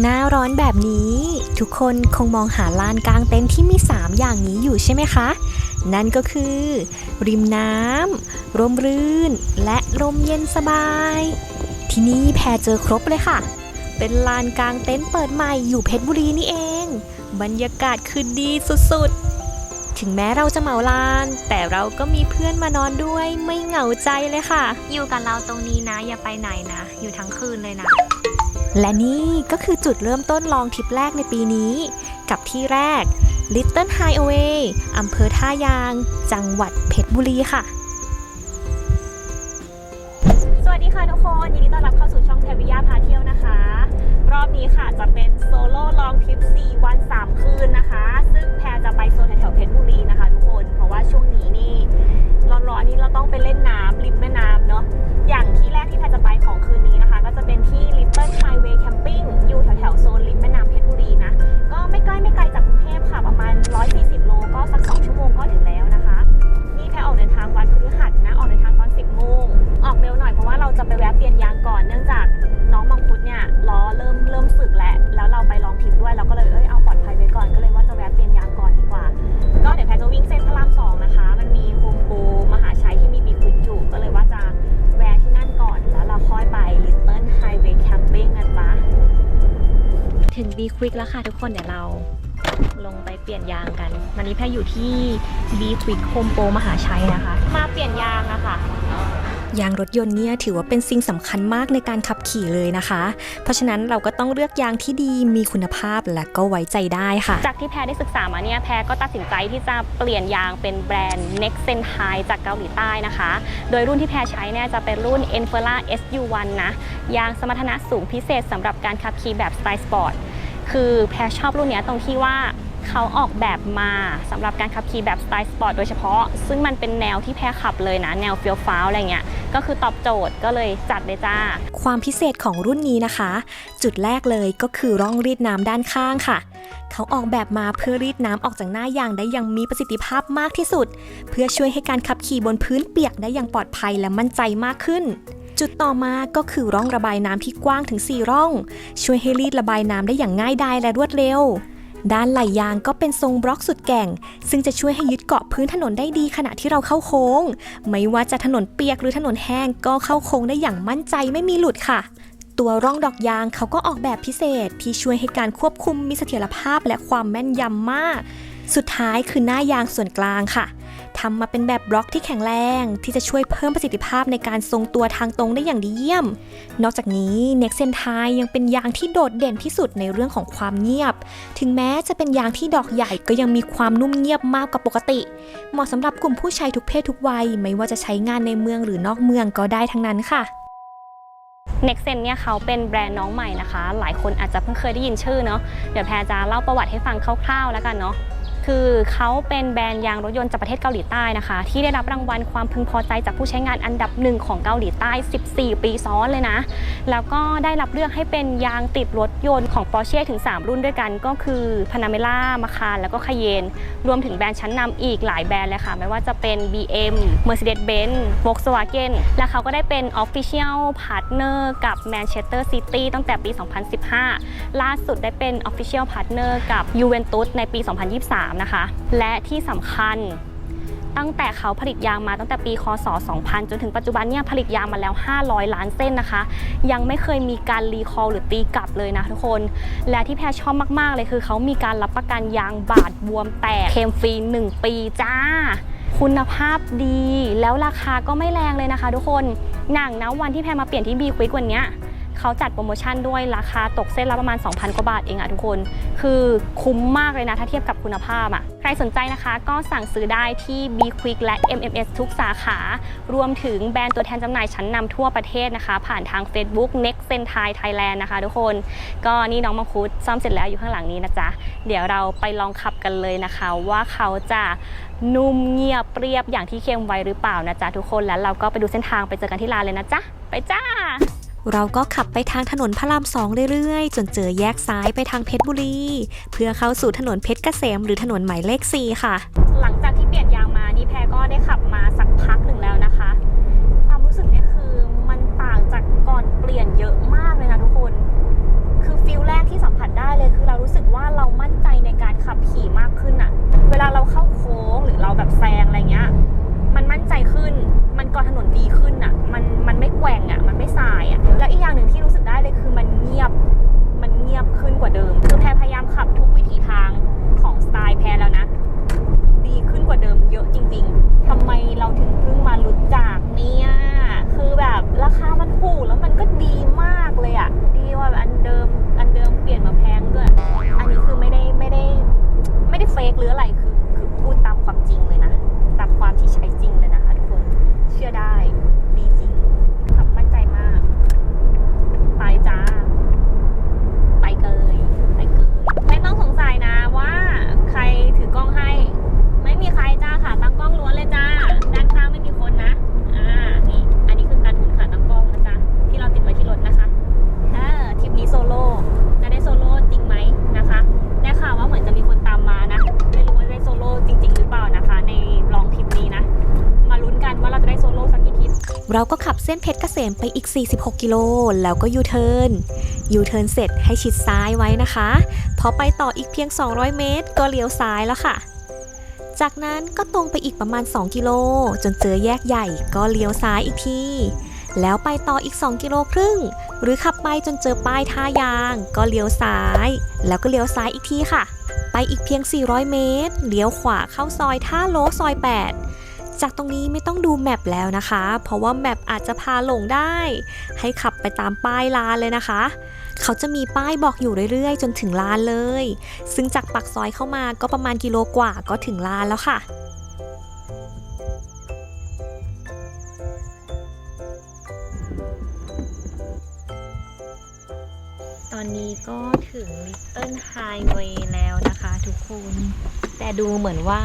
หน้าร้อนแบบนี้ ทุกคนคงมองหาลานกลางเต็นท์ที่มี 3 อย่างนี้อยู่ใช่ไหมคะ นั่นก็คือ ริมน้ำร่มรื่น และลมเย็นสบาย ที่นี่แพรเจอครบเลยค่ะ เป็นลานกลางเต็นท์เปิดใหม่อยู่เพชรบุรีนี่เอง บรรยากาศคือดีสุดๆ ถึงแม้เราจะเหมาลาน แต่เราก็มีเพื่อนมานอนด้วยไม่เหงาใจเลยค่ะ อยู่กับเราตรงนี้นะอย่าไปไหนนะ อยู่ทั้งคืนเลยนะ และนี่ก็คือจุดเริ่มต้นลองทริปแรกในปีนี้ กับที่แรก Little Highway อำเภอท่ายาง จังหวัดเพชรบุรีค่ะ สวัสดีค่ะทุกคน ยินดีต้อนรับเข้าสู่ช่องเทวิยาพาเที่ยวนะคะ รอบนี้ค่ะจะเป็นโซโล่ลองทริป 4 วัน 3 คืนนะคะ ซึ่งแพรจะไปโซนแถวเพชร B Quick Home Pro มหาชัยนะคะ มาเปลี่ยนยางอะค่ะยางรถยนต์เนี่ยถือว่าเป็นสิ่งสำคัญมากในการขับขี่เลยนะคะ เพราะฉะนั้นเราก็ต้องเลือกยางที่ดีมีคุณภาพและก็ไว้ใจได้ค่ะ จากที่แพรได้ศึกษามาเนี่ยแพรก็ตัดสินใจที่จะเปลี่ยนยางเป็นแบรนด์ Next Sen High จากเกาหลีใต้นะคะ โดยรุ่นที่แพรใช้เนี่ยจะเป็นรุ่น e n f e r a SU1 นะ ยางสมรรถนะสูงพิเศษสำหรับการขับขี่แบบสไตล์สปอร์ต คือแพรชอบรุ่นเนี้ยตรงที่ว่า เขาออกแบบมาสำหรับการขับขี่แบบสไตล์สปอร์ตโดยเฉพาะ ซึ่งมันเป็นแนวที่แพรขับเลยนะ แนวเฟี้ยวฟ้าวอะไรเงี้ย ก็คือตอบโจทย์ก็เลยจัดเลยจ้า ความพิเศษของรุ่นนี้นะคะ จุดแรกเลยก็คือร่องรีดน้ำด้านข้างค่ะ เขาออกแบบมาเพื่อรีดน้ำออกจากหน้ายางได้อย่างมีประสิทธิภาพมากที่สุด เพื่อช่วยให้การขับขี่บนพื้นเปียกได้อย่างปลอดภัยและมั่นใจมากขึ้นจุดต่อมาก็คือร่องระบายน้ำที่กว้างถึง 4 ร่อง ช่วยให้รีดระบายน้ำได้อย่างง่ายดายและรวดเร็ว ด้านไหล่ยางก็เป็นทรงบล็อกสุดแก่ง ซึ่งจะช่วยให้ยึดเกาะพื้นถนนได้ดีขณะที่เราเข้าโค้ง ไม่ว่าจะถนนเปียกหรือถนนแห้งก็เข้าโค้งได้อย่างมั่นใจไม่มีหลุดค่ะ ตัวร่องดอกยางเขาก็ออกแบบพิเศษ ที่ช่วยให้การควบคุมมีเสถียรภาพและความแม่นยำมาก สุดท้ายคือหน้ายางส่วนกลางค่ะ ทำมาเป็นแบบบล็อกที่แข็งแรง ที่จะช่วยเพิ่มประสิทธิภาพในการทรงตัวทางตรงได้อย่างดีเยี่ยม นอกจากนี้ n e x e n t i ยังเป็นยางที่โดดเด่นที่สุดในเรื่องของความเงียบ ถึงแม้จะเป็นยางที่ดอกใหญ่ก็ยังมีความนุ่มเงียบมากกว่าปกติ เหมาะสำหรับกลุ่มผู้ใช้ทุกเพศทุกวัย ไม่ว่าจะใช้งานในเมืองหรือนอกเมืองก็ได้ทั้งนั้นค่ะ Next Sen เนี่ยเขาเป็นแบรนด์น้องใหม่นะคะ หลายคนอาจจะเพิ่งเคยได้ยินชื่อเนาะเดี๋ยวแพรจะเล่าประวัติให้ฟังคร่าวๆแล้วกันเนาะ คือเขาเป็นแบรนด์ยางรถยนต์จากประเทศเกาหลีใต้นะคะ ที่ได้รับรางวัลความพึงพอใจจากผู้ใช้งานอันดับหนึ่งของเกาหลีใต้ 14 ปีซ้อนเลยนะ แล้วก็ได้รับเลือกให้เป็นยางติดรถยนต์ของ Porsche ถึง 3 รุ่นด้วยกันก็คือ Panamera Macan แล้วก็ Cayenne รวมถึงแบรนด์ชั้นนำอีกหลายแบรนด์เลยค่ะ ไม่ว่าจะเป็น BM Mercedes-Benz Volkswagen และเขาก็ได้เป็น Official Partner กับ Manchester City ตั้งแต่ปี 2015 ล่าสุดได้เป็น Official Partner กับ Juventus ในปี 2023นะคะ และที่สำคัญตั้งแต่เขาผลิตยางมาตั้งแต่ปี คศ 2000 จนถึงปัจจุบันเนี่ยผลิตยางมาแล้ว 500 ล้านเส้นนะคะ ยังไม่เคยมีการรีคอลหรือตีกลับเลยนะทุกคน และที่แพรชอบมาก ๆ เลยคือ เขามีการรับประกันยางบาดบวมแตกเคมฟรี 1 ปีจ้า คุณภาพดี แล้วราคาก็ไม่แรงเลยนะคะ ทุกคนหนังนะวันที่แพรมาเปลี่ยนที่บีควิกวันเนี้ย เขาจัดโปรโมชั่นด้วยราคาตกเส้นละประมาณ 2,000 กว่าบาทเองอะทุกคน คือคุ้มมากเลยนะ ถ้าเทียบกับคุณภาพอะใครสนใจนะคะก็สั่งซื้อได้ที่ B Quick และ MMS ทุกสาขา รวมถึงแบรนด์ตัวแทนจำหน่ายชั้นนำทั่วประเทศนะคะ ผ่านทาง Facebook Next Sen Thai Thailand นะคะ ทุกคน ก็นี่น้องมังคุดซ่อมเสร็จแล้วอยู่ข้างหลังนี้นะจ๊ะ เดี๋ยวเราไปลองขับกันเลยนะคะ ว่าเขาจะนุ่มเงียบเรียบอย่างที่เข้มไว้หรือเปล่านะจ๊ะทุกคนแล้วเราก็ไปดูเส้นทางไปเจอกันที่ร้านเลยนะจ๊ะไปจ้า เราก็ขับไปทางถนนพระรามสองเรื่อยๆ จนเจอแยกซ้ายไปทางเพชรบุรี เพื่อเข้าสู่ถนนเพชรเกษมหรือถนนหมายเลขสี่ค่ะ หลังจากที่เปลี่ยนยางมานี่แพรก็ได้ขับมาสักพักหนึ่งแล้วนะคะ ความรู้สึกเนี่ยคือมันต่างจากก่อนเปลี่ยนเยอะมากเลยนะทุกคน คือฟิลแรกที่ ถนนดีขึ้นอะ มันมันไม่แกว่งอะ มันไม่ทรายอะ แล้วอีกอย่างหนึ่งที่รู้สึกได้เลยคือมันเงียบ มันเงียบขึ้นกว่าเดิม คือแพรพยายามขับทุกวิถีทางของสไตล์แพรแล้วนะ ดีขึ้นกว่าเดิมเยอะจริง ๆ ทำไมเราถึงเพิ่งมารู้จักเนี่ย คือแบบราคามันถูกแล้วมันก็ดีมากเลยอะ ดีว่าอันเดิม อันเดิมเปลี่ยนมาแพงด้วย อันนี้คือไม่ได้ไม่ได้ไม่ได้เฟกหรืออะไร ส้นเพชรเกษมไปอีก 46 กิโล แล้วก็ยูเทิร์น ยูเทิร์นเสร็จให้ชิดซ้ายไว้นะคะ พอไปต่ออีกเพียง 200 เมตร ก็เลี้ยวซ้ายแล้วค่ะ จากนั้นก็ตรงไปอีกประมาณ 2 กิโล จนเจอแยกใหญ่ก็เลี้ยวซ้ายอีกที แล้วไปต่ออีก 2 กิโลครึ่ง หรือขับไปจนเจอป้ายท่ายาง ก็เลี้ยวซ้าย แล้วก็เลี้ยวซ้ายอีกทีค่ะ ไปอีกเพียง 400 เมตร เลี้ยวขวาเข้าซอยท่าโลซอย 8 จากตรงนี้ไม่ต้องดูแมปแล้วนะคะ เพราะว่าแมปอาจจะพาหลงได้ ให้ขับไปตามป้ายลานเลยนะคะ เขาจะมีป้ายบอกอยู่เรื่อยๆ จนถึงลานเลย ซึ่งจากปากซอยเข้ามาก็ประมาณกิโลกว่าก็ถึงลานแล้วค่ะตอนนี้ก็ถึง Little Highway แล้วนะคะทุกคน แต่ดูเหมือนว่า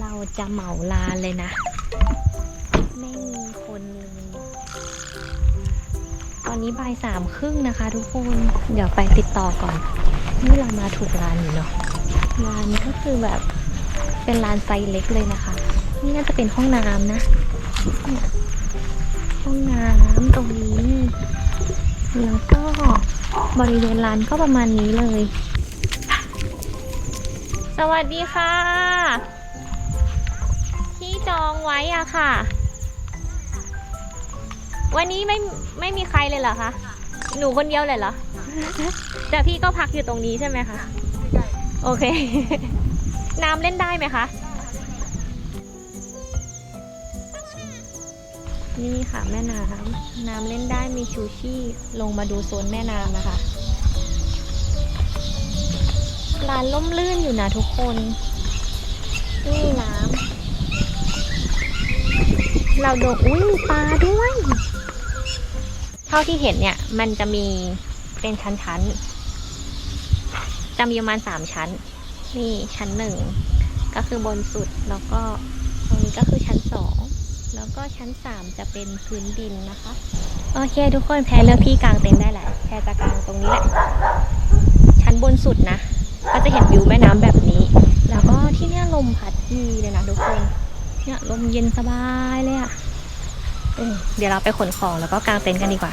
เราจะเหมาลานเลยนะ ไม่มีคนเลยตอนนี้บ่ายสามครึ่งนะคะ ทุกคน เดี๋ยวไปติดต่อก่อน นี่เรามาถูกร้านอยู่เนาะร้านก็คือแบบเป็นร้านไซส์เล็กเลยนะคะ นี่น่าจะเป็นห้องน้ำนะ ห้องน้ำตรงนี้ แล้วก็บริเวณร้านก็ประมาณนี้เลย สวัสดีค่ะ จองไว้อะค่ะ วันนี้ไม่ไม่มีใครเลยเหรอคะ หนูคนเดียวเลยเหรอ แต่พี่ก็พักอยู่ตรงนี้ใช่ไหมคะ โอเค น้ำเล่นได้ไหมคะ นี่ค่ะแม่น้ำน้ำเล่นได้มีชูชีพลงมาดูโซนแม่น้ำนะคะร้านล่มลื่นอยู่นะทุกคน นี่น้ำ เราโดนอุ้ยมีปลาด้วย เท่าที่เห็นเนี่ย มันจะมีเป็นชั้นๆ จะมีประมาณสามชั้น นี่ชั้นหนึ่งก็คือบนสุดแล้วก็ตรงนี้ก็คือชั้นสองแล้วก็ชั้นสามจะเป็นพื้นดินนะคะ โอเคทุกคนแพรเลือกที่กลางเต็นท์ได้แหละแพรจะกลางตรงนี้แหละ ชั้นบนสุดนะ ก็จะเห็นวิวแม่น้ำแบบนี้ แล้วก็ที่เนี่ยลมพัดดีเลยนะทุกคน เนี่ยลมเย็นสบายเลยอะ่ะเดี๋ยวเราไปขนของแล้วก็กางเต็นท์กันดีกว่า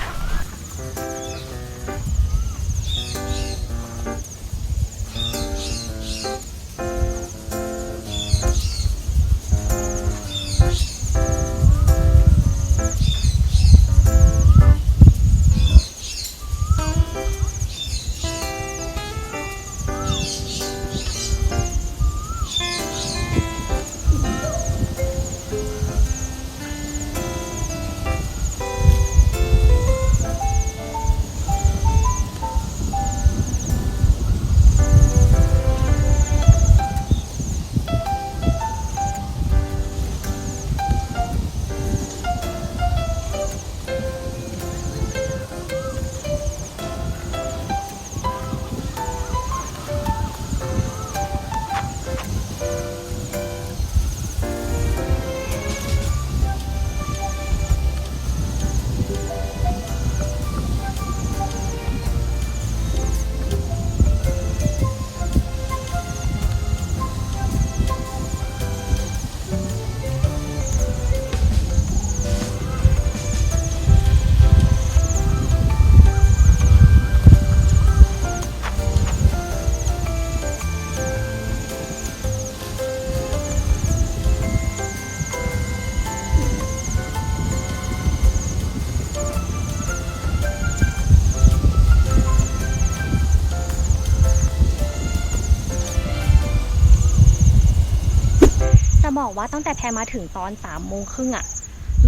บอกว่าตั้งแต่แพรมาถึงตอนสามโมงครึ่งอะ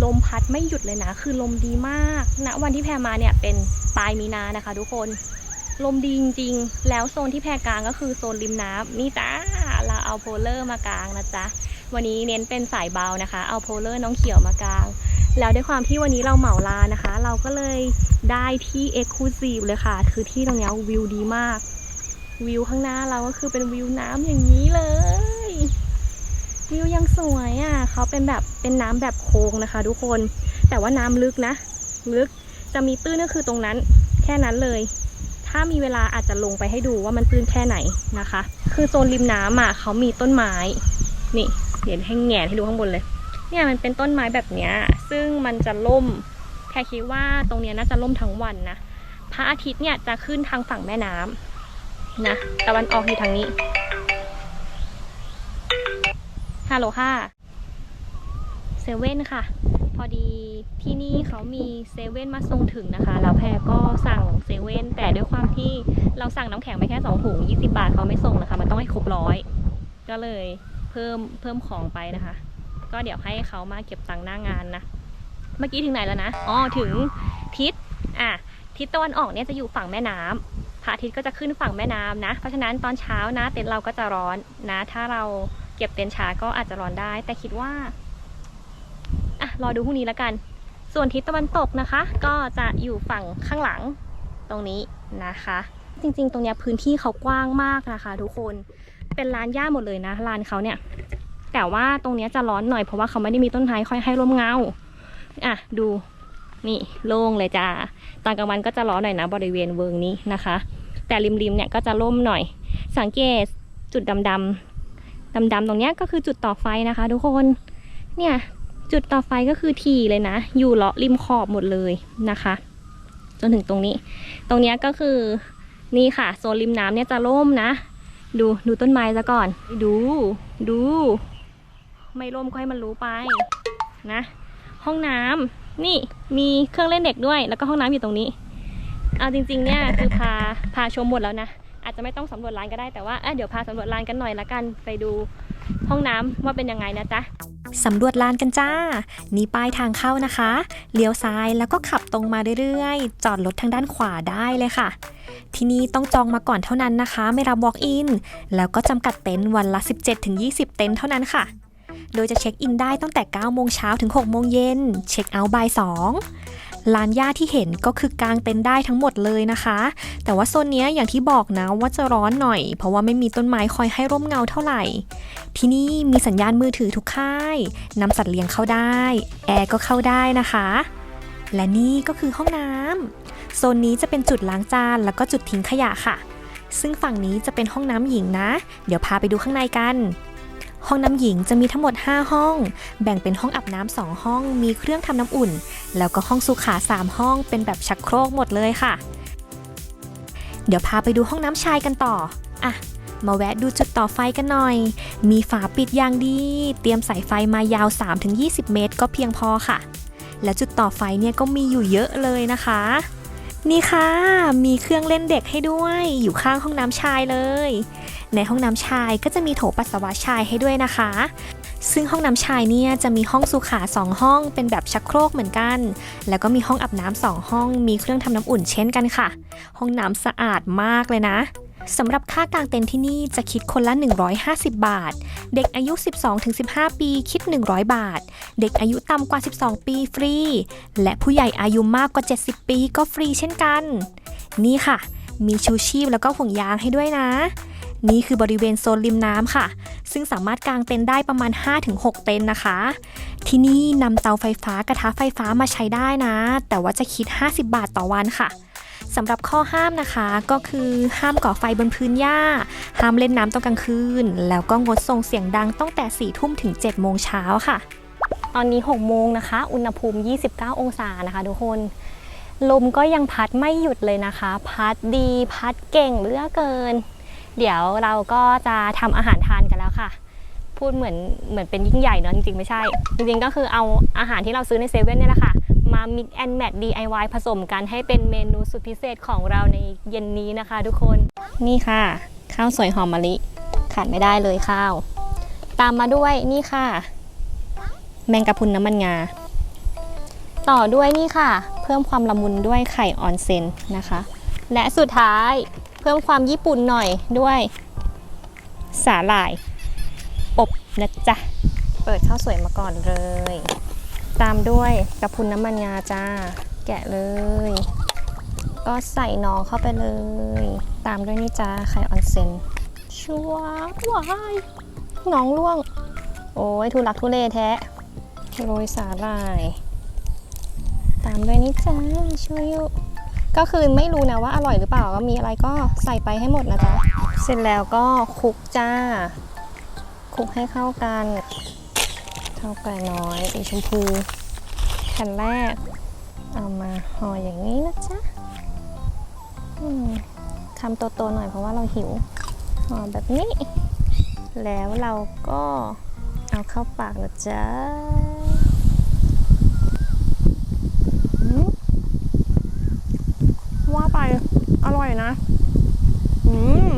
ลมพัดไม่หยุดเลยนะ คือลมดีมากณวันที่แพรมาเนี่ยเป็นปลายมีนานะคะ ทุกคน ลมดีจริงๆ แล้วโซนที่แพรกลางก็คือโซนริมน้ำนี่จ้าเราเอาโพลเลอร์มากลางนะจ๊ะวันนี้เน้นเป็นสายเบานะคะ เอาโพลเลอร์น้องเขียวมากลาง แล้วด้วยความที่วันนี้เราเหมาลานะคะ เราก็เลยได้ที่เอ็กซ์คลูซีฟเลยค่ะ คือที่ตรงนี้วิวดีมาก วิวข้างหน้าเราก็คือเป็นวิวน้ำอย่างนี้เลย วิวยังสวยอะเขาเป็นแบบเป็นน้ำแบบโค้งนะคะ ทุกคน แต่ว่าน้ำลึกนะ ลึกจะมีตื้นก็คือตรงนั้น แค่นั้นเลย ถ้ามีเวลาอาจจะลงไปให้ดูว่ามันตื้นแค่ไหนนะคะ คือโซนริมน้ำอะเขามีต้นไม้ นี่เดี๋ยวให้แงนให้ดูข้างบนเลย เนี่ยมันเป็นต้นไม้แบบเนี้ย ซึ่งมันจะล่มแพรคิดว่าตรงเนี้ยน่าจะล่มทั้งวันนะพระอาทิตย์เนี่ยจะขึ้นทางฝั่งแม่น้ำนะตะวันออกอยู่ทางนี้ ฮัลโหลค่ะเซเว่นค่ะ พอดีที่นี่เขามีเซเว่นมาส่งถึงนะคะ แล้วแพรก็สั่งเซเว่นแต่ด้วยความที่เราสั่งน้ำแข็งไปแค่สองถุง20 บาทเขาไม่ส่งนะคะ มันต้องให้ครบร้อยก็เลยเพิ่มเพิ่มของไปนะคะ ก็เดี๋ยวให้เขามาเก็บตังค์หน้างานนะ เมื่อกี้ถึงไหนแล้วนะอ๋อถึงทิศอะทิศตะวันออกเนี่ยจะอยู่ฝั่งแม่น้ำพระอาทิตย์ก็จะขึ้นฝั่งแม่น้ำนะ เพราะฉะนั้นตอนเช้านะเต็นท์เราก็จะร้อนนะ ถ้าเรา เก็บเต็นช้าก็อาจจะร้อนได้ แต่คิดว่าอะรอดูพรุ่งนี้แล้วกัน ส่วนทิศตะวันตกนะคะ ก็จะอยู่ฝั่งข้างหลังตรงนี้นะคะ จริง ๆ ตรงนี้พื้นที่เขากว้างมากนะคะ ทุกคนเป็นลานหญ้าหมดเลยนะลานเขาเนี่ย แต่ว่าตรงนี้จะร้อนหน่อยเพราะว่าเขาไม่ได้มีต้นไม้ค่อยให้ร่มเงาอะดูนี่โล่งเลยจ้าตอนกลางวันก็จะร้อนหน่อยนะบริเวณเวิงนี้นะคะ แต่ริมๆเนี่ยก็จะร่มหน่อย สังเกตจุดดำๆ ดำๆตรงเนี้ยก็คือจุดต่อไฟนะคะทุกคนเนี่ยจุดต่อไฟก็คือทีเลยนะ อยู่เลาะริมขอบหมดเลยนะคะ จนถึงตรงนี้ ตรงเนี้ยก็คือนี่ค่ะ โซนริมน้ำเนี่ยจะร่มนะ ดูดูต้นไม้ซะก่อน ดูดู ไม่ร่มก็ให้มันรู้ไปนะ ห้องน้ำนี่มีเครื่องเล่นเด็กด้วย แล้วก็ห้องน้ำอยู่ตรงนี้ เอาจริง ๆ เนี่ยคือพาพาชมหมดแล้วนะ อาจจะไม่ต้องสำรวจร้านก็ได้แต่ว่าเเดี๋ยวพาสำรวจร้านกันหน่อยละกันไปดูห้องน้ำว่าเป็นยังไงนะจ๊ะสำรวจลานกันจ้า นี่ป้ายทางเข้านะคะ เลี้ยวซ้ายแล้วก็ขับตรงมาเรื่อยๆ จอดรถทางด้านขวาได้เลยค่ะ ที่นี่ต้องจองมาก่อนเท่านั้นนะคะ ไม่รับ walk in แล้วก็จำกัดเต็นท์วันละ 17-20 เต็นท์เท่านั้นค่ะ โดยจะเช็คอินได้ตั้งแต่ 9 โมงเช้าถึง 6 โมงเย็น เช็คเอาท์บ่าย 2 ลานหญ้าที่เห็นก็คือกางเต็นท์ได้ทั้งหมดเลยนะคะ แต่ว่าโซนนี้อย่างที่บอกนะว่าจะร้อนหน่อย เพราะว่าไม่มีต้นไม้คอยให้ร่มเงาเท่าไหร่ ที่นี่มีสัญญาณมือถือทุกค่ายนำสัตว์เลี้ยงเข้าได้ แอร์ก็เข้าได้นะคะ และนี่ก็คือห้องน้ำโซนนี้จะเป็นจุดล้างจานแล้วก็จุดทิ้งขยะค่ะ ซึ่งฝั่งนี้จะเป็นห้องน้ำหญิงนะ เดี๋ยวพาไปดูข้างในกัน ห้องน้ำหญิงจะมีทั้งหมด 5 ห้อง แบ่งเป็นห้องอาบน้ำสองห้อง มีเครื่องทำน้ำอุ่น แล้วก็ห้องสุขา 3 ห้อง เป็นแบบชักโครกหมดเลยค่ะ เดี๋ยวพาไปดูห้องน้ำชายกันต่อ อะ มาแวะดูจุดต่อไฟกันหน่อย มีฝาปิดอย่างดี เตรียมสายไฟมายาว 3-20 เมตร ก็เพียงพอค่ะ และจุดต่อไฟเนี่ยก็มีอยู่เยอะเลยนะคะ นี่ค่ะ มีเครื่องเล่นเด็กให้ด้วย อยู่ข้างห้องน้ำชายเลย ในห้องน้ำชายก็จะมีโถปัสสาวะชายให้ด้วยนะคะ ซึ่งห้องน้ำชายเนี่ยจะมีห้องสุขาสองห้อง เป็นแบบชักโครกเหมือนกัน แล้วก็มีห้องอาบน้ำสองห้อง มีเครื่องทำน้ำอุ่นเช่นกันค่ะ ห้องน้ำสะอาดมากเลยนะสำหรับค่ากางเต็นท์ที่นี่จะคิดคนละ 150 บาท เด็กอายุ 12-15 ปีคิด 100 บาท เด็กอายุต่ำกว่า 12 ปีฟรี และผู้ใหญ่อายุมากกว่า 70 ปีก็ฟรีเช่นกัน นี่ค่ะ มีชูชีพแล้วก็ห่วงยางให้ด้วยนะ นี่คือบริเวณโซนริมน้ำค่ะ ซึ่งสามารถกางเต็นท์ได้ประมาณ 5-6 เต็นท์นะคะ ที่นี่นำเตาไฟฟ้ากระทะไฟฟ้ามาใช้ได้นะ แต่ว่าจะคิด 50 บาทต่อวันค่ะสำหรับข้อห้ามนะคะก็คือห้ามก่อไฟบนพื้นหญ้า ห้ามเล่นน้ำตอนกลางคืน แล้วก็งดส่งเสียงดังตั้งแต่4ี่ทุ่มถึง7จ็ดโมงเช้าค่ะ ตอนนี้6โมงนะคะ อุณหภูมิ 29 องศานะคะทุกคน ลมก็ยังพัดไม่หยุดเลยนะคะ พัดดีพัดเก่งเหลือเกิน เดี๋ยวเราก็จะทำอาหารทานกันแล้วค่ะ พูดเหมือนเหมือนเป็นยิ่งใหญ่เนอะจริงๆไม่ใช่ จริงๆก็คือเอาอาหารที่เราซื้อในเซเว่นเนี่ยแหละค่ะ มา mix and match DIY ผสมกันให้เป็นเมนูสุดพิเศษของเราในเย็นนี้นะคะ ทุกคนนี่ค่ะ ข้าวสวยหอมมะลิขาดไม่ได้เลยข้าว ตามมาด้วยนี่ค่ะ แมงกะพรุนน้ำมันงา ต่อด้วยนี่ค่ะ เพิ่มความละมุนด้วยไข่ออนเซนนะคะ และสุดท้าย เพิ่มความญี่ปุ่นหน่อยด้วยสาหร่าย อบนะจ๊ะ เปิดข้าวสวยมาก่อนเลย ตามด้วยกระพุนน้ำมันงาจ้า แกะเลย ก็ใส่น้องเข้าไปเลย ตามด้วยนี่จ้าไข่ออนเซนชัวร์วายน้องล่วง โอ้ยทุลักทุเลแท้โรยสาหร่าย ตามด้วยนี่จ้าชูยุ ก็คือไม่รู้นะว่าอร่อยหรือเปล่าก็มีอะไรก็ใส่ไปให้หมดนะจ๊ะ เสร็จแล้วก็คลุกจ้าคลุกให้เข้ากันเท่าไก่น้อยสีชมพูแผ่นแรก เอามาห่ออย่างนี้นะจ๊ะอืมคำโตๆหน่อยเพราะว่าเราหิวห่อแบบนี้ แล้วเราก็เอาเข้าปากนะจ๊ะอืม ว่าไปอร่อยนะอืม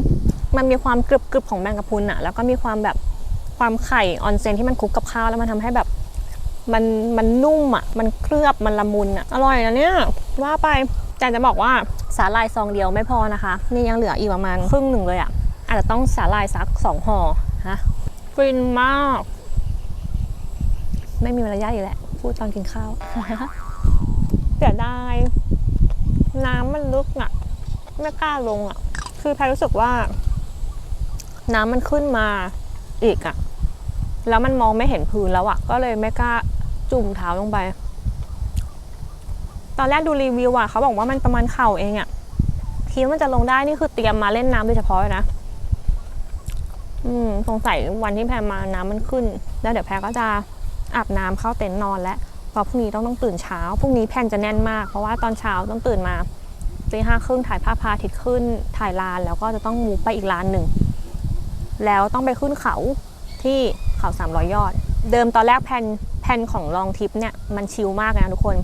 มันมีความกรึบกรึบๆของแมงกะพรุนอะแล้วก็มีความแบบความไข่ออนเซนที่มันคลุกกับข้าวแล้วมันทำให้แบบ มันมันนุ่มอะมันเคลือบมันละมุนอะอร่อยนะเนี่ย ว่าไปแต่จะบอกว่าสาลายซองเดียวไม่พอนะคะ นี่ยังเหลืออีกประมาณครึ่งหนึ่งเลยอะอาจจะต้องสาลายสักสองห่อฮะฟินมาก ไม่มีมารยาทอีกแหละ พูดตอนกินข้าวเสียดาย น้ำมันลึกอะไม่กล้าลงอะคือแพรรู้สึกว่า น้ำมันขึ้นมาอีกอะแล้วมันมองไม่เห็นพื้นแล้วอะ่ะก็เลยไม่กล้าจุ่มเท้าลงไป ตอนแรกดูรีวิวอะ่ะเขาบอกว่ามันประมาณเข่าเองอะ่ะคิดว่ามันจะลงได้นี่คือเตรียมมาเล่นน้ำโดยเฉพาะนะอืมสงสัยวันที่แพรมาน้ำมันขึ้น แล้วเดี๋ยวแพรก็จะอาบน้ำเข้าเต็นท์นอนแล้ว พราะพรุ่งนี้ต้องต้องตื่นเช้าพรุ่งนี้แพนจะแน่นมาก เพราะว่าตอนเช้าต้องตื่นมาตีห้าครึ่งถ่ายภาพพาทิตย์ขึ้นถ่ายลานแล้วก็จะต้องมูไปอีกลานหนึ่งแล้วต้องไปขึ้นเขาที่เขา300ยอด เดิมตอนแรกแผนแผนของลองทริปเนี่ยมันชิลมากนะทุกคน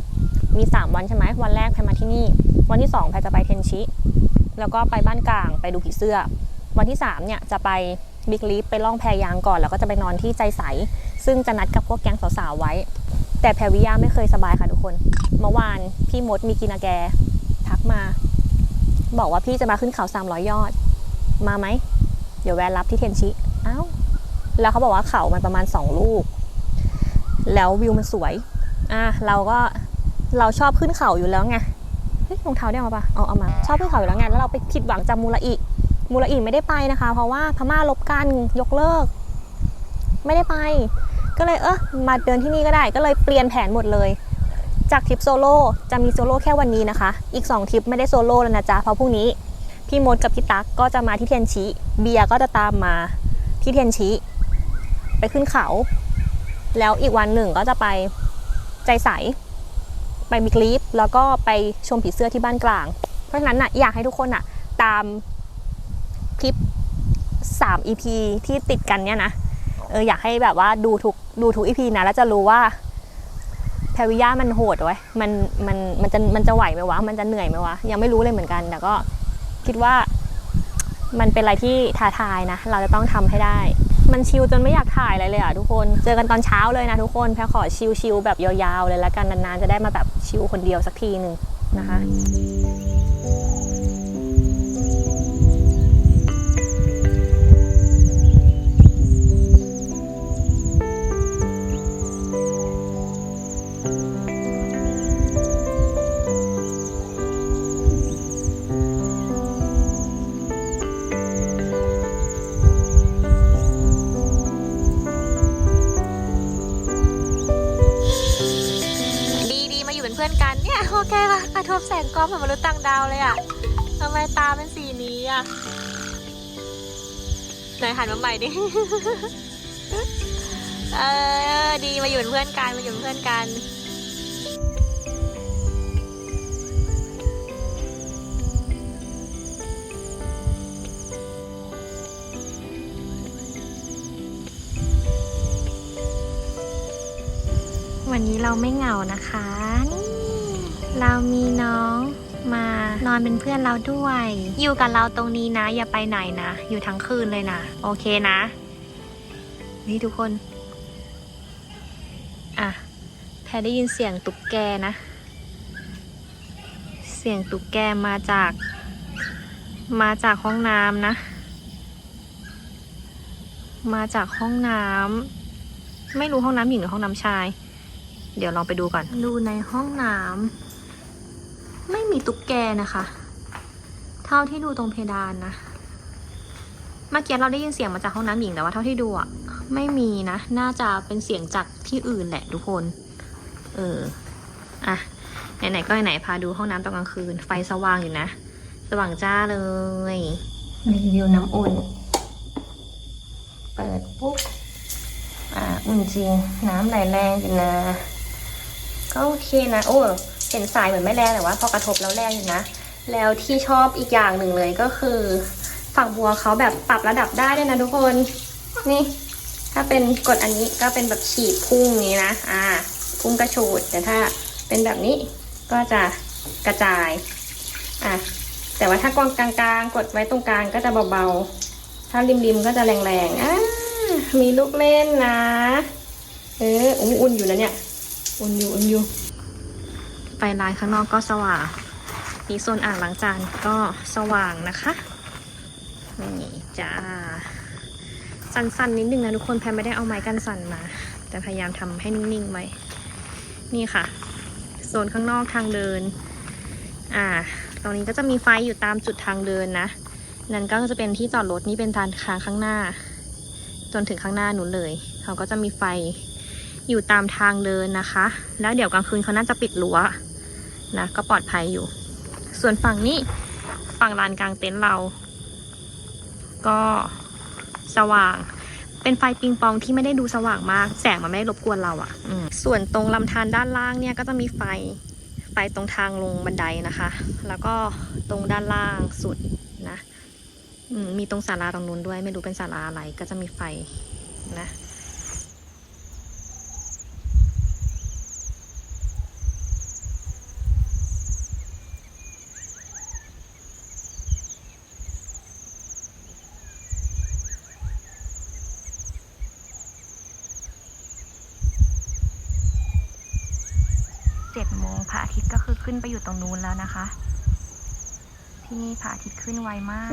มี 3 วันใช่ไหมวันแรกแพนมาที่นี่ วันที่ 2 แพนจะไปเทนชิ แล้วก็ไปบ้านกลางไปดูผีเสื้อ วันที่ 3 เนี่ยจะไปบิ๊กลีฟไปล่องแพยางก่อน แล้วก็จะไปนอนที่ใจใส ซึ่งจะนัดกับพวกแก๊งสาวๆไว้ แต่แพรวิยาไม่เคยสบายค่ะทุกคน เมื่อวานพี่มดมีกินาแก ทักมา บอกว่าพี่จะมาขึ้นเขา300ยอด มาไหม เดี๋ยวแวะรับที่เทนชิอ้าวแล้วเขาบอกว่าเขามันประมาณ2ลูก แล้ววิวมันสวย อะเราก็เราชอบขึ้นเขาอยู่แล้วไงเฮ้ยรองเท้าได้มาปะเอาเอามา ชอบขึ้นเขาอยู่แล้วไงแล้วเราไปผิดหวังจากมูลอิมูลอิไม่ได้ไปนะคะ เพราะว่าพม่าลบกันยกเลิก ไม่ได้ไป ก็เลยเออมาเดินที่นี่ก็ได้ก็เลยเปลี่ยนแผนหมดเลย จากทริปโซโล่จะมีโซโล่แค่วันนี้นะคะ อีก2ทริปไม่ได้โซโล่แล้วนะจ๊ะเพราะพรุ่งนี้พี่มดกับพี่ตั๊กก็จะมาที่เทียนชิเบียร์ก็จะตามมาที่เทียนชิไปขึ้นเขา แล้วอีกวันหนึ่งก็จะไปใจใส ไปมิกลีฟแล้วก็ไปชมผีเสื้อที่บ้านกลาง เพราะฉะนั้นน่ะอยากให้ทุกคนน่ะตามคลิป 3 EP ที่ติดกันเนี่ยนะ เอออยากให้แบบว่าดูทุกดูทุก EP นะแล้วจะรู้ว่าแพรวิยามันโหดไว้ยมันมันมันจะมันจะไหวไหมวะ มันจะเหนื่อยไหมวะ ยังไม่รู้เลยเหมือนกัน แต่ก็คิดว่ามันเป็นอะไรที่ท้าทายนะ เราจะต้องทำให้ได้ มันชิลจนไม่อยากถ่ายอะไรเลยอะทุกคน เจอกันตอนเช้าเลยนะทุกคน แพรขอชิลๆแบบยาวๆเลยแล้วกันนานๆจะได้มาแบบชิลคนเดียวสักทีหนึ่งนะคะ กันเนี่ยโอเคค่ะกระทบแสงกล้องเหมือนมนุษย์ต่างดาวเลยอะทำไมตาเป็นสีนี้อะไหนหันมาใหม่ดิ เออ ดีมาอยู่เป็นเพื่อนกัน มาอยู่เป็นเพื่อนกันวันนี้เราไม่เหงานะคะ นี่ เรามีน้องมานอนเป็นเพื่อนเราด้วย อยู่กับเราตรงนี้นะ อย่าไปไหนนะ อยู่ทั้งคืนเลยนะ โอเคนะ นี่ทุกคน อะ แพรได้ยินเสียงตุ๊กแกนะ เสียงตุ๊กแกมาจาก มาจากห้องน้ำนะ มาจากห้องน้ำ ไม่รู้ห้องน้ำหญิงหรือห้องน้ำชาย เดี๋ยวลองไปดูก่อน ดูในห้องน้ำ มีตุ๊กแกนะคะ เท่าที่ดูตรงเพดานนะเมื่อกี้เราได้ยินเสียงมาจากห้องน้ำหญิงแต่ว่าเท่าที่ดูอะไม่มีนะ น่าจะเป็นเสียงจากที่อื่นแหละทุกคน เอออะไหนๆก็ไหนๆพาดูห้องน้ำตอนกลางคืน ไฟสว่างอยู่นะ สว่างจ้าเลยรีวิวน้ำอุ่น เปิดปุ๊บอ่าอุ่นจริง น้ำไหลแรงอยู่นะ ก็โอเคนะ โอ้ เห็นสายเหมือนไม่แรงแต่ว่าพอกระทบแล้วแรงอยู่นะ แล้วที่ชอบอีกอย่างหนึ่งเลยก็คือ ฝักบัวเขาแบบปรับระดับได้ด้วยนะทุกคน นี่ ถ้าเป็นกดอันนี้ก็เป็นแบบฉีดพุ่งนี้นะ อ่า พุ่งกระชูดแต่ถ้าเป็นแบบนี้ก็จะกระจาย อะ แต่ว่าถ้ากองกลางๆ กดไว้ตรงกลางก็จะเบาๆ ถ้าริมๆก็จะแรงๆอ่ามีลูกเล่นนะ เอออุ้ยอุ่นอยู่นะเนี่ย อุ่นอยู่อุ่นอยู่ ไฟลายข้างนอกก็สว่าง มีโซนอ่างล้างจานก็สว่างนะคะนี่จ้าสั่นๆนิดนึงนะทุกคนแพมไม่ได้เอาไม้กันสั่นมา แต่พยายามทำให้นิ่งๆไว้นี่ค่ะ โซนข้างนอกทางเดิน อ่า ตรงนี้ก็จะมีไฟอยู่ตามจุดทางเดินนะ นั่นก็จะเป็นที่จอดรถนี่เป็นทางค้างข้างหน้า จนถึงข้างหน้าหนูเลย เขาก็จะมีไฟอยู่ตามทางเดินนะคะ แล้วเดี๋ยวกลางคืนเขาน่าจะปิดรั้ว นะก็ปลอดภัยอยู่ ส่วนฝั่งนี้ฝั่งลานกลางเต็นท์เรา ก็สว่างเป็นไฟปิงปองที่ไม่ได้ดูสว่างมาก แสงมันไม่ได้รบกวนเราอะ่ะส่วนตรงลำธารด้านล่างเนี่ยก็จะมีไฟไฟตรงทางลงบันไดนะคะ แล้วก็ตรงด้านล่างสุดนะมมีตรงศาลาตรงนู้นด้วย ไม่รู้เป็นศาลาอะไรก็จะมีไฟนะ เจ็ดโมงพระอาทิตย์ก็คื อยู่ตรงนู้นแล้วนะคะ ที่นี่พระอาทิตย์ขึ้นไวมาก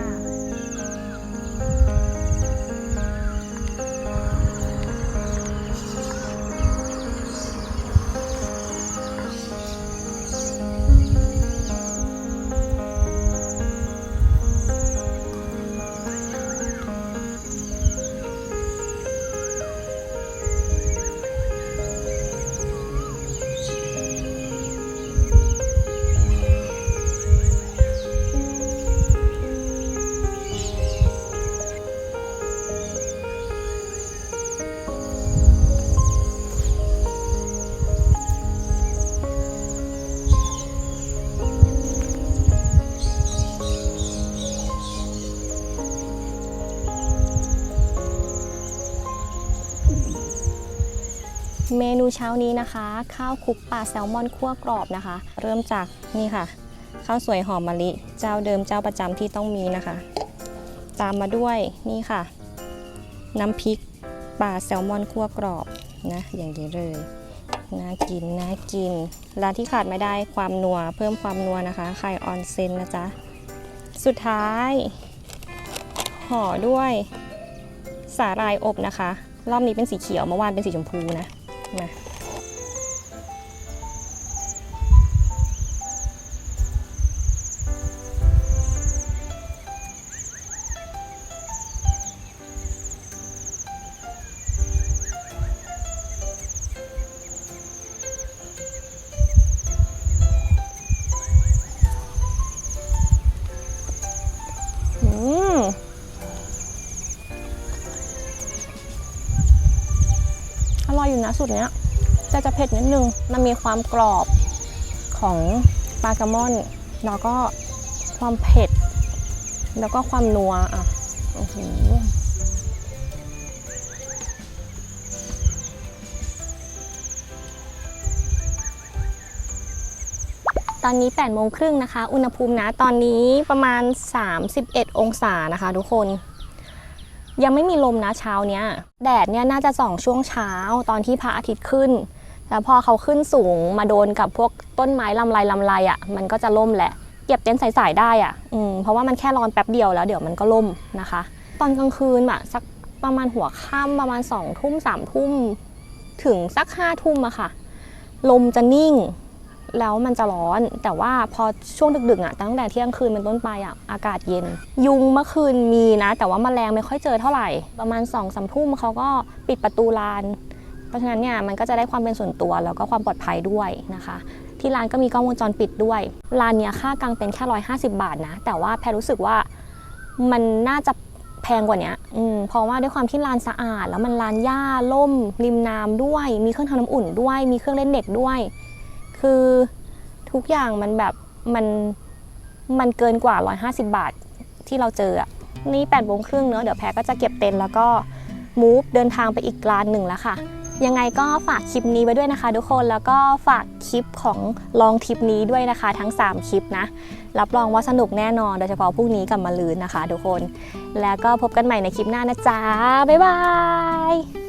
เช้านี้นะคะ ข้าวคลุกปลาแซลมอนคั่วกรอบนะคะ เริ่มจากนี่ค่ะ ข้าวสวยหอมมะลิ เจ้าเดิมเจ้าประจำที่ต้องมีนะคะ ตามมาด้วยนี่ค่ะ น้ำพริกปลาแซลมอนคั่วกรอบนะอย่างนี้เลยน่ากินน่ากินร้านที่ขาดไม่ได้ความนัวเพิ่มความนัวนะคะไข่ออนเซนนะจ๊ะสุดท้ายห่อด้วยสาหร่ายอบนะคะ รอบนี้เป็นสีเขียวเมื่อวานเป็นสีชมพูนะมา สูตรเนี้ยแต่จะเผ็ดนิดนึง มันมีความกรอบของปลาแซลมอน แล้วก็ความเผ็ด แล้วก็ความนัวอะอื้อหือตอนนี้8โมงครึ่งนะคะ อุณหภูมินะตอนนี้ประมาณ 31 องศานะคะทุกคน ยังไม่มีลมนะเช้าเนี้ย แดดเนี่ยน่าจะส่องช่วงเช้าตอนที่พระอาทิตย์ขึ้น แล้วพอเขาขึ้นสูงมาโดนกับพวกต้นไม้ลำไรลำไรอะ่ะ มันก็จะล่มแหละเก็บเต็นท์สายๆได้อะ่ะอืมเพราะว่ามันแค่ร้อนแป๊บเดียวแล้วเดี๋ยวมันก็ล่มนะคะ ตอนกลางคืนอะสักประมาณหัวค่ำประมาณสองทุ่มสามทุ่มถึงสักห้าทุ่มอะค่ะ ลมจะนิ่ง แล้วมันจะร้อน แต่ว่าพอช่วงดึกๆอะตั้งแต่เที่ยงคืนเป็นต้นไปอะอากาศเย็น ยุงเมื่อคืนมีนะ แต่ว่าแมลงไม่ค่อยเจอเท่าไหร่ ประมาณ2องสามทุ่มเขาก็ปิดประตูลาน เพราะฉะนั้นเนี่ยมันก็จะได้ความเป็นส่วนตัวแล้วก็ความปลอดภัยด้วยนะคะ ที่ร้านก็มีกล้องวงจรปิดด้วยร้านเนี้ยค่ากลางเป็นแค่ร้อยห้าสิบาทนะ แต่ว่าแพรรู้สึกว่ามันน่าจะแพงกว่านี้อืมเพราะว่าด้วยความที่ร้านสะอาด แล้วมันร้านหญ้าล่ม ริมน้ำด้วย มีเครื่องทำน้ำอุ่นด้วย มีเครื่องเล่นเด็กด้วย คือทุกอย่างมันแบบมันมันเกินกว่า 150 บาทที่เราเจออะนี่8โมงครึ่งเนอะเดี๋ยวแพรก็จะเก็บเต็นท์แล้วก็มูฟเดินทางไปอีกร้านหนึ่งแล้วค่ะ ยังไงก็ฝากคลิปนี้ไว้ด้วยนะคะ ทุกคนแล้วก็ฝากคลิปของลองทริปนี้ด้วยนะคะ ทั้ง 3 คลิปนะ รับรองว่าสนุกแน่นอนโดยเฉพาะพรุ่งนี้กับมาลืนนะคะ ทุกคน แล้วก็พบกันใหม่ในคลิปหน้านะจ๊ะบ๊ายบาย